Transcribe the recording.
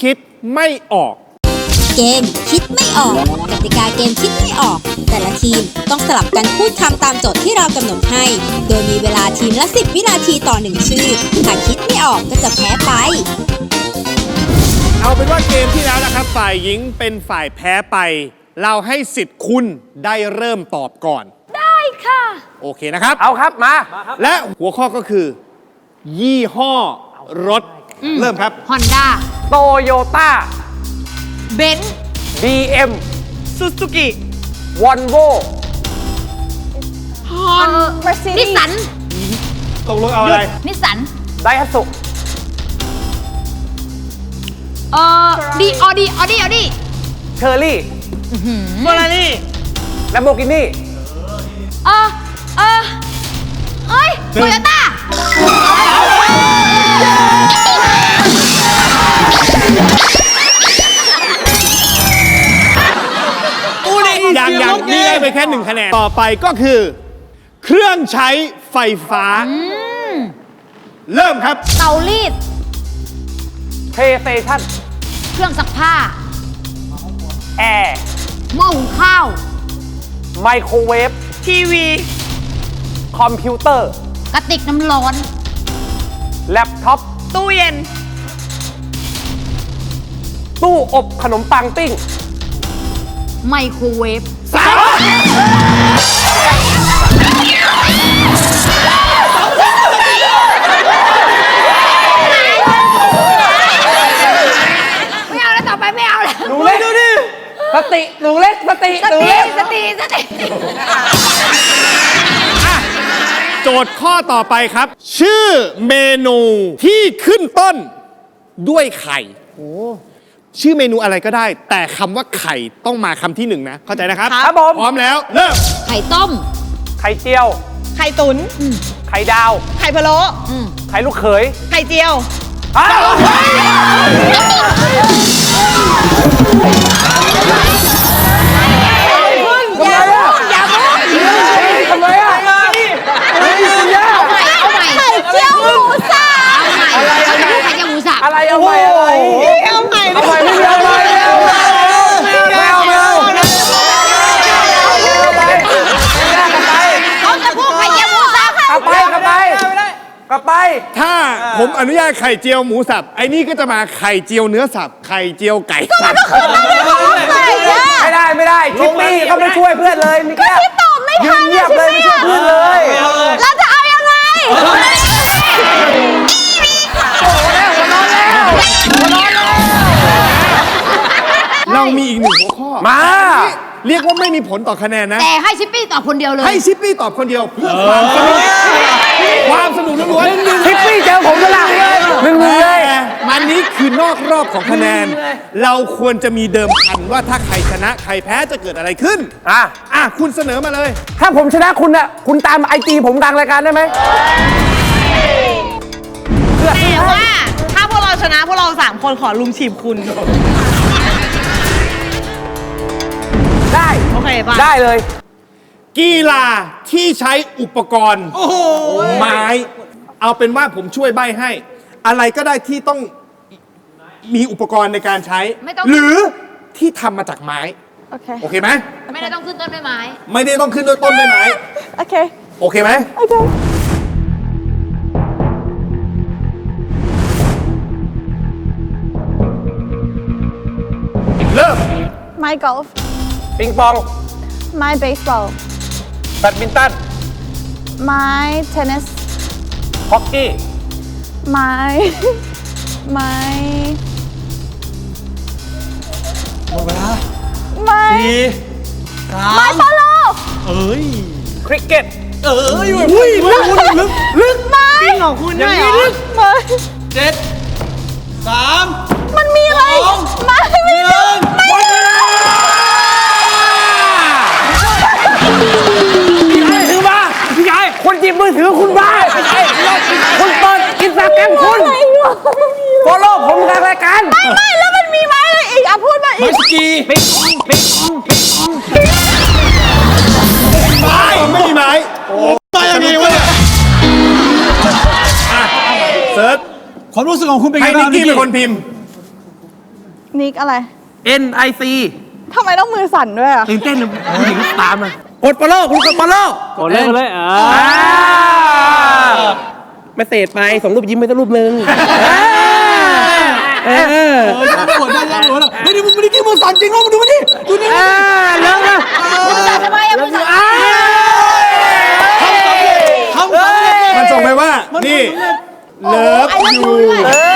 คิดไม่ออก เกมคิดไม่ออกกติกาเกมคิดไม่ออก แต่ละทีมต้องสลับกันพูดคำตามโจทย์ที่เรากำหนดให้ โดยมีเวลาทีมละ 10 วินาทีต่อหนึ่งชื่อถ้าคิดไม่ออกก็จะแพ้ไป เอาเป็นว่าเกมที่แล้วนะครับ ฝ่ายหญิงเป็นฝ่ายแพ้ไป เราให้สิทธิ์คุณได้เริ่มตอบก่อน ได้ค่ะ โอเคนะครับ เอาครับมา และหัวข้อก็คือ ยี่ห้อรถเริ่มครับ ฮอนด้า โตโยต้า เบนซ์ BM ซูซูกิ วอนโวฮอนนิสสัน ตกลงเอาอะไร นิสสัน ไดฮัตสุเอ่อดีออดีออดีออดีเชอร์รี่โบลารี่แลมโบกินี่ เออเออเอ้ยโตโยต้า ได้ไปแค่หนึ่งคะแนน ต่อไปก็คือ เครื่องใช้ไฟฟ้า เริ่มครับ เตารีดเพย์สเตชันเครื่องซักผ้า แอร์หม้อหุงข้าว ไมโครเวฟทีวี คอมพิวเตอร์ กระติกน้ำร้อน แล็ปท็อป ตู้เย็น ตู้อบขนมปังปิ้ง ไมโครเวฟไม่เอาแล้วต่อไปไม่เอาแล้วหนูเล็กดูดิสติหนูเล็กสติสหนูติเล็กสติสติโจทย์ข้อต่อไปครับ ชื่อเมนูที่ขึ้นต้นด้วยไข่ ชื่อเมนูอะไรก็ได้ แต่คำว่าไข่ต้องมาคำที่หนึ่งนะ เข้าใจนะครับ ครับผม พร้อมแล้วเริ่มไข่ต้ม ไข่เจียว ไข่ตุ๋นไข่ดาว ไข่พะโล้ไข่ลูกเขยไข่เจียว อ้าว ถ้าผมอนุญาตไข่เจียวหมูสับไอ้นี่ก็จะมาไข่เจียวเนื้อสับไข่เจียวไก่สับไม่ได้ไม่ได้ชิปปี้ก็ไม่ช่วยเพื่อนเลยนี่แค่ตอบไม่ทันเงียบเลยไม่ช่วยเพื่อนเลยเราจะเอายังไงเรามีอีกหนึ่งหัวข้อมา เรียกว่าไม่มีผลต่อคะแนนนะ แต่ให้ชิปปี้ตอบคนเดียวเลย ให้ชิปปี้ตอบคนเดียวเพื่อความสนุก ความสนุกล้วนชิปปี้เจอผมแล้วล่ะหนึ่งหนึ่งเลยแต่มันนี้คือนอกรอบของคะแนน เราควรจะมีเดิมพันว่าถ้าใครชนะใครแพ้จะเกิดอะไรขึ้น อะ อะ คุณเสนอมาเลย ถ้าผมชนะคุณอะคุณตามไอจีผมกลางรายการได้ไหมแต่ว่าถ้าพวกเราชนะพวกเราสามคนขอลุมฉีบคุณ ได้ โอเคป่ะ ได้เลย กีฬาที่ใช้อุปกรณ์ไม้ เอาเป็นว่าผมช่วยใบให้ อะไรก็ได้ที่ต้องมีอุปกรณ์ในการใช้ ไม่ต้อง หรือที่ทำมาจากไม้ โอเค โอเคไหมไม่ได้ต้องขึ้นต้นด้วยไม้ ไม่ได้ต้องขึ้นด้วยต้นด้วยไม้ โอเค โอเคไหม โอเค เริ่ม My golf ปิงปอง My baseball แบดมินตัน My tennis ฮอกกี้ My My หมดเวลา My My polo คริกเก็ตอุ้ยลึกลึกลึก My ของคุณด้วยเหรอ My เจ็ดสามมันมีอะไร My ห ดอินสตาแกรมคุณอะไรวะโฟโล่ผมกลางรายการไม่แล้วมันมีไม้อะไรอีกอะพูดมาอีไม้กสกีปิงปองปิงปองปิงปองไม้ไม่มีไม้มายังไงวะเนี่ยเซิร์ชความรู้สึกของคุณเป็นให้ไงนิบ้ากงกี้เป็นคนพิมพ์ นิกอะไร N I C ทำไมต้องมือสั่นด้วยอะตื่นเต้นนะผู้หญิงตามมากดฟอลโล่คุณกดฟอลโล่กดเลยกดเลยอ่า ไม่เสร็จไปส่งรูปยิ้มไปสักรูปหนึ่งเออหัวได้ยังหัวได้เฮ้ยนี่มึงไม่ได้กินมือสั่นจริงเหรอมึงดูมาดิดูนี่เออเลิกนะทำไมอะผู้ชายทำสำเร็จมันส่งไปว่า นี่ เลิฟยู เออ